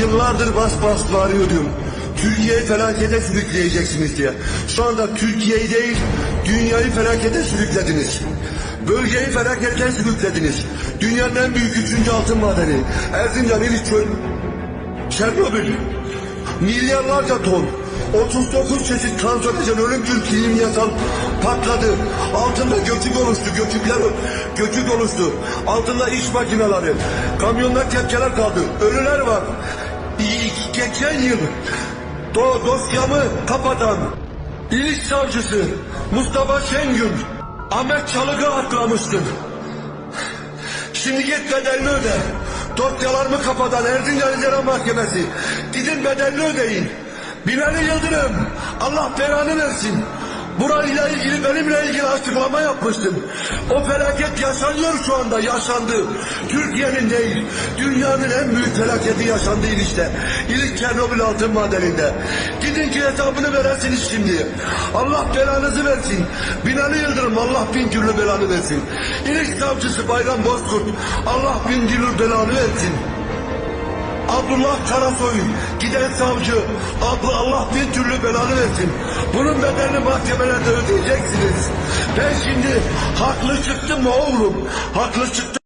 Yıllardır bas bas bağırıyordum. Türkiye'yi felakete sürükleyeceksiniz diye. Şu anda Türkiye'yi değil, dünyayı felakete sürüklediniz. Bölgeyi felakete sürüklediniz. Dünyanın en büyük üçüncü altın madeni. Erzincan, İliç, Çöl, Çernobil. Milyarlarca ton. 39 çeşit kanserojen ölümcül kimyasal patladı. Altında göçük oluştu, göçükler, göçük oluştu. Altında iş makineleri, kamyonlar kepçeler kaldı. Ölüler var. Geçen yıl do dosyamı kapatan İliç savcısı Mustafa Şengül Ahmet Çalık'ı atlamıştır. Şimdi git bedelini öde. Dosyalarımı kapatan Erzincan İcra Mahkemesi. Gidin bedelini ödeyin. Binali Yıldırım. Allah belanı versin. Burayla ilgili benimle ilgili açıklama yapmıştım. O felaket yaşanıyor şu anda yaşandı. Türkiye'nin değil dünyanın en büyük felaketi yaşandı İliç'te. İliç Çernobil altın madeninde. Gidin ki hesabını veresiniz şimdi. Allah belanızı versin. Binali Yıldırım Allah bin türlü belanı versin. İliç savcısı Bayram Bozkurt Allah bin türlü belanı versin. Abdullah Karasoy giden savcı abla Allah bin türlü belanı versin. Bunun bedelini mahkemelerde ödeyeceksiniz. Ben şimdi haklı çıktım mı oğlum? Haklı çıktım.